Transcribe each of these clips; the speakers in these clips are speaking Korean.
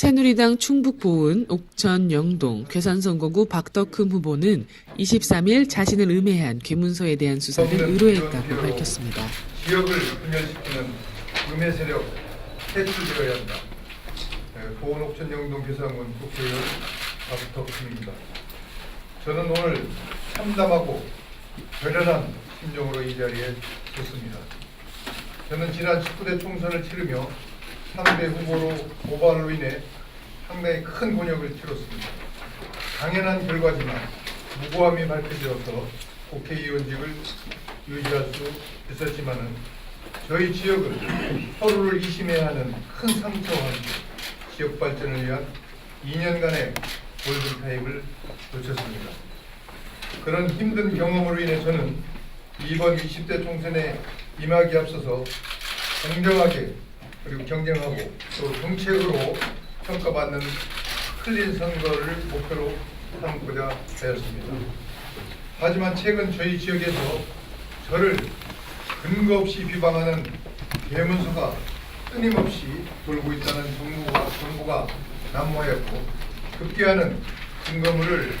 새누리당 충북 보은, 옥천, 영동, 괴산 선거구 박덕흠 후보는 23일 자신을 음해한 괴문서에 대한 수사를 의뢰했다고 밝혔습니다. 지역을 분열시키는 음해 세력 퇴출되어야 한다. 네, 보은 옥천 영동 괴산군 국회의원 박덕흠입니다. 저는 오늘 참담하고 결연한 심정으로 이 자리에 섰습니다. 저는 지난 19대 총선을 치르며 상대 후보로 고발로 인해 상당히 큰 곤욕을 치렀습니다. 당연한 결과지만 무고함이 밝혀져서 국회의원직을 유지할 수 있었지만은 저희 지역을 서로를 이심해야 하는 큰 상처와 지역 발전을 위한 2년간의 골든 타임을 놓쳤습니다. 그런 힘든 경험으로 인해 저는 이번 20대 총선에 임하기 앞서서 공정하게 그리고 경쟁하고 또 정책으로 평가받는 클린 선거를 목표로 삼고자 하였습니다. 하지만 최근 저희 지역에서 저를 근거 없이 비방하는 대문서가 끊임없이 돌고 있다는 정보가, 정보가 난무하였고 급기야는 증거물을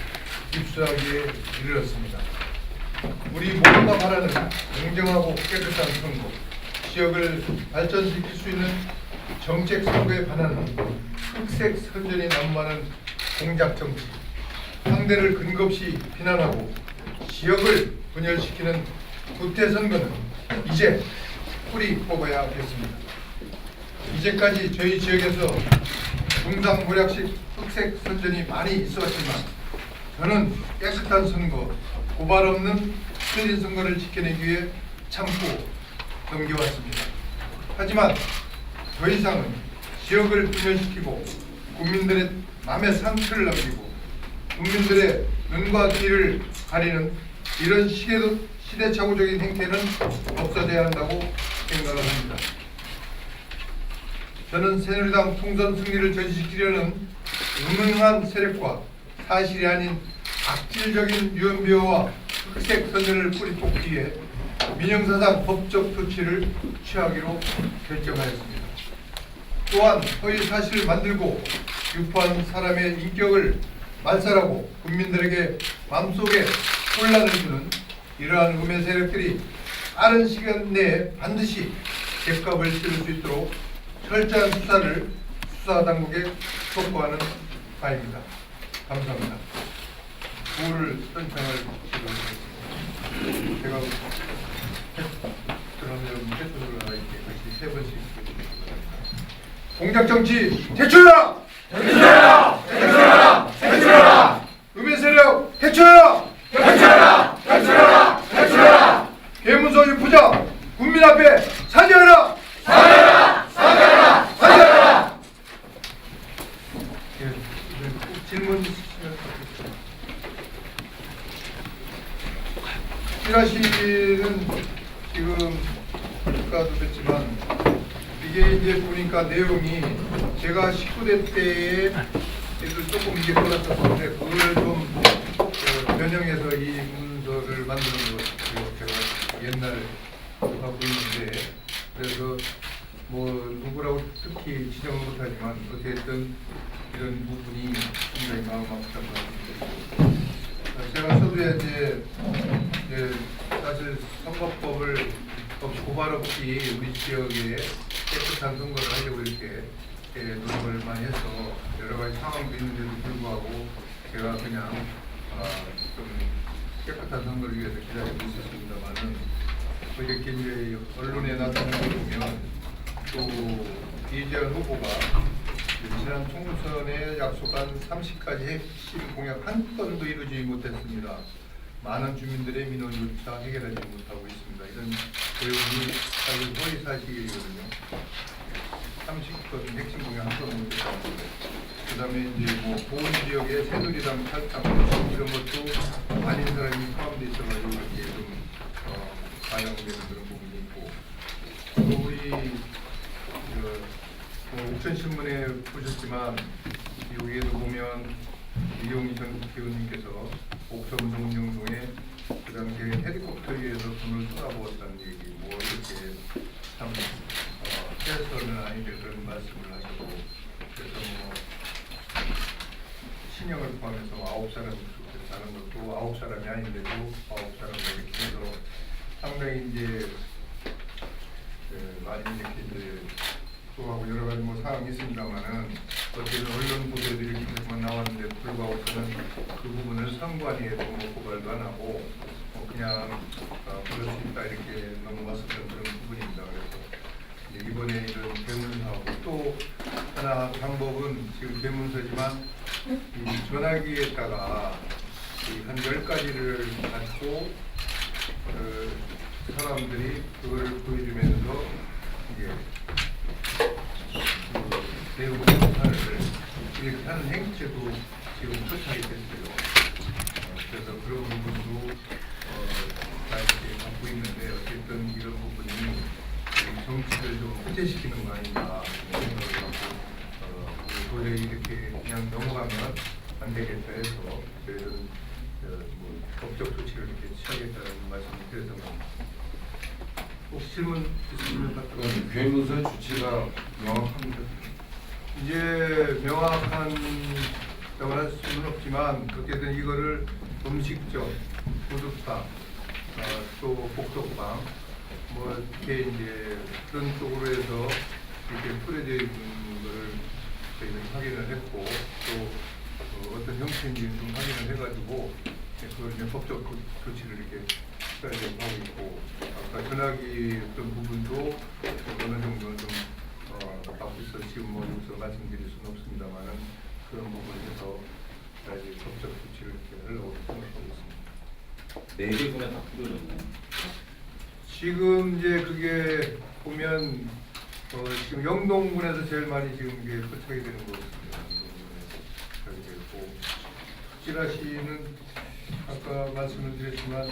입수하기에 이르렀습니다. 우리 모두가 바라는 공정하고 깨끗한 선거, 지역을 발전시킬 수 있는 정책 선거에 반하는 흑색 선전이 난무하는 공작 정치, 상대를 근거 없이 비난하고 지역을 분열시키는 구태 선거는 이제 뿌리 뽑아야 겠습니다. 이제까지 저희 지역에서 중상모략식 흑색 선전이 많이 있었지만 저는 깨끗한 선거, 고발 없는 틀린 선거를 지켜내기 위해 참고 넘겨왔습니다. 하지만 더 이상은 지역을 분열시키고 국민들의 마음에 상처를 남기고 국민들의 눈과 귀를 가리는 이런 시대도 시대착오적인 행태는 없어져야 한다고 생각을 합니다. 저는 새누리당 총선 승리를 전시시키려는 무능한 세력과 사실이 아닌 악질적인 유언비어와 흑색 선전을 뿌리 뽑기 위해 민영사상 법적 조치를 취하기로 결정하였습니다. 또한 허위 사실을 만들고 유포한 사람의 인격을 말살하고 국민들에게 마음속에 혼란을 주는 이러한 음해 세력들이 빠른 시간 내에 반드시 객값을 치를 수 있도록 철저한 수사를 수사 당국에 촉구하는 바입니다. 감사합니다. 구호를 선창을 지금 제가 그러면 패턴으로 이렇게 같이 세 번씩 공작 정치 퇴출하라! 퇴출하라! 퇴출하라! 퇴출하라! 음해 세력! 퇴출하라! 퇴출하라! 퇴출하라! 괴문서 유포자 국민 앞에 사죄하라! 사죄하라! 사죄하라! 사죄하라! 예, 네, 질문 있으시면 찌라시는 지금 뵀지만 이게 이제 보니까 내용이 제가 19대 때에 그래도 조금 이게 돌았었는데 그걸 좀 어, 변형해서 이 문서를 만드는 거 제가 옛날 하고 있는데 그래서 뭐 누구라고 특히 지정은 못하지만 어쨌든 이런 부분이 굉장히 마음 아프다고 합니다. 제가 서두에 이제, 이제 사실 선거법을 고발 없이 우리 지역에 깨끗한 선거를 하려고 이렇게 예, 노력을 많이 해서 여러 가지 상황도 있는데도 불구하고 제가 그냥 아, 좀 깨끗한 선거를 위해서 기다리고 있었습니다만은 또 이렇게 이제 언론에 나타나는 걸 보면 또 이재현 후보가 지난 총선에 약속한 30가지 핵심 공약 한 건도 이루지 못했습니다. 많은 주민들의 민원조차 해결하지 못하고 있습니다. 이런 내용이 사실 허위 사실이거든요. 30건 핵심 공약 한 건도 못했다고. 그 다음에 이제 뭐 보훈 지역의 새누리당 탈당 이런 것도 아닌 사람이 포함되어 있어가지고 이게 좀 어, 반영되는 그런 부분이 있고 또 우리 그, 뭐 옥천 신문에 보셨지만 여기에도 보면 이용희 전 국회의원님께서 옥천 동영동에 그 당시에 헬리콥터 위에서 돈을 쏟아부었다는 얘기 뭐 이렇게 참 어, 최선은 아닌데 그런 말씀을 하시고 그래서 뭐 신형을 포함해서 아홉 사람 자는 것도 아홉 사람이 아닌데도 아홉 사람 이렇게 해서 상당히 이제 그 많이 이렇게 이제 또하고 여러 가지 뭐 사항이 있습니다만은 어쨌든 언론 보도들이 계속만 나왔는데 불구하고 저는 그 부분을 상관위에도 뭐 고발도 안 하고 뭐 그냥 어, 그럴 수 있다 이렇게 넘어갔었던 그런 부분입니다. 그래서 이번에 이런 대문사하고 또 하나 방법은 지금 대문서지만 이 전화기에다가 이한열 가지를 갖고 그 사람들이 그걸 보여주면서 이게 그 내용 조사를 이렇게 하는 행체도 지금 포착이 됐어요. 어, 그래서 그런 부분도 어, 다 이렇게 갖고 있는데 어쨌든 이런 부분이 이 정치를 좀 후퇴시키는 거 아닌가 생각을 하고 어, 도저히 이렇게 그냥 넘어가면 안 되겠다 해서 저희는 어, 뭐 법적 조치를 이렇게 취하겠다는 말씀을 드렸던. 혹시 질문 하겠습니다. 그럼 괴문서의 주체가 명확합니다. 이제 명확한 할 수는 없지만 어쨌든 이거를 음식점, 구두방, 어, 또 복덕방 뭐 이렇게 이제 그런 쪽으로 해서 이렇게 뿌려져 있는 거를 저희는 확인을 했고 또 어, 어떤 형태인지 좀 확인을 해가지고 그걸 이제 법적 조- 조치를 이렇게 하고 있고 아까 전화기 어떤 부분도 어느 정도는 좀 어, 있어 지금 뭐 여기서 말씀드릴 수는 없습니다만은 그런 부분에서 이제 법적 조치를 이렇게 하려고 생각하고 있습니다. 네개 분야 다 풀어졌나요? 지금 이제 그게 보면 어, 지금 영동군에서 제일 많이 지금 이게 포착이 되는 것 같습니다. 영동군에서 포착이 되고 찌라시는 아까 말씀을 드렸지만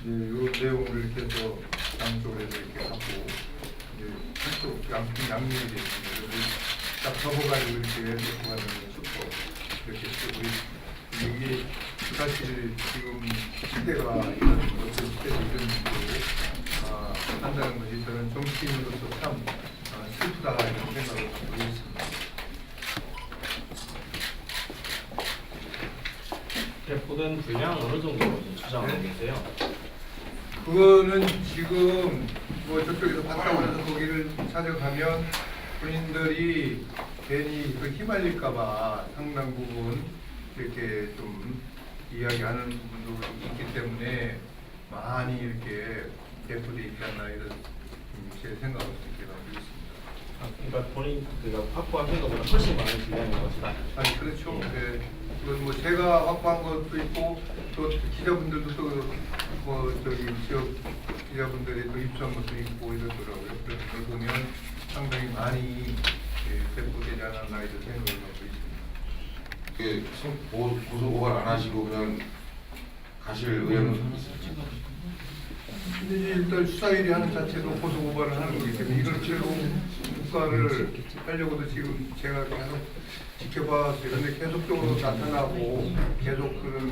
이제 요 내용을 이렇게 해서 양쪽으로 해서 이렇게 하고 이제 한쪽 양 양면이 됐습니다. 그래서 딱 접어가지고 이렇게 놓고 가는 슈퍼 이렇게 쓰고 있습니다. 이게 사실 지금 시대가 이런 어떤 시대도 이런 식으로 아, 한다는 것이 저는 정치인으로서 참 아, 슬프다 이런 생각을 갖고 있습니다. 배포된 분량 어느 정도 지금 추정하고 계세요? 그거는 지금 뭐 저쪽에서 봤다고 해서 거기를 찾아가면 본인들이 괜히 그 휘말릴까봐 상당 부분 이렇게 좀 이야기하는 부분도 있기 때문에 많이 이렇게 대표돼 있지 않나 이런 음, 제 생각을 이렇게 갖고 있습니다. 아, 그러니까 본인 그가 확보하신 것보다 훨씬 많은 분량인 것이다. 아니 그렇죠. 네. 이건 뭐 제가 확보한 것도 있고 또 기자분들도 또 뭐 저기 지역 기자분들이 또 입수한 것도 있고 이러더라고요. 그래서 그걸 보면 상당히 많이 예, 배포되지 않았나 이런 생각을 갖고 있습니다. 그 성- 고- 고소 고발 안 하시고 그냥 가실 의향은? 근데 이제 일단 수사일이 하는 자체도 고소 고발을 하는 거기 때문에 이걸 최고 국가를 하려고도 지금 제가 계속 지켜봤어요. 근데 계속적으로 나타나고 계속 그런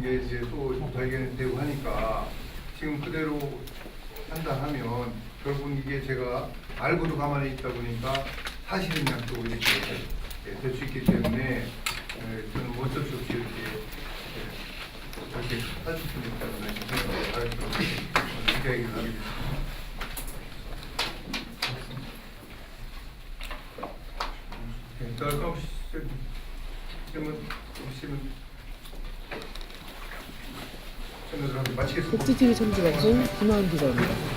게 이제 또 발견되고 하니까 지금 그대로 한다 하면 결국 이게 제가 알고도 가만히 있다 보니까 사실은 약도 이렇게 될 수 있기 때문에 에, 저는 뭐 어쩔 수 없이 이렇게 에, 이렇게 할수 있다는 생각을 하여서 이렇게 얘기를 하게 됐습니다. 마치겠습니다. 복지TV 청지방송 김하은 기자입니다.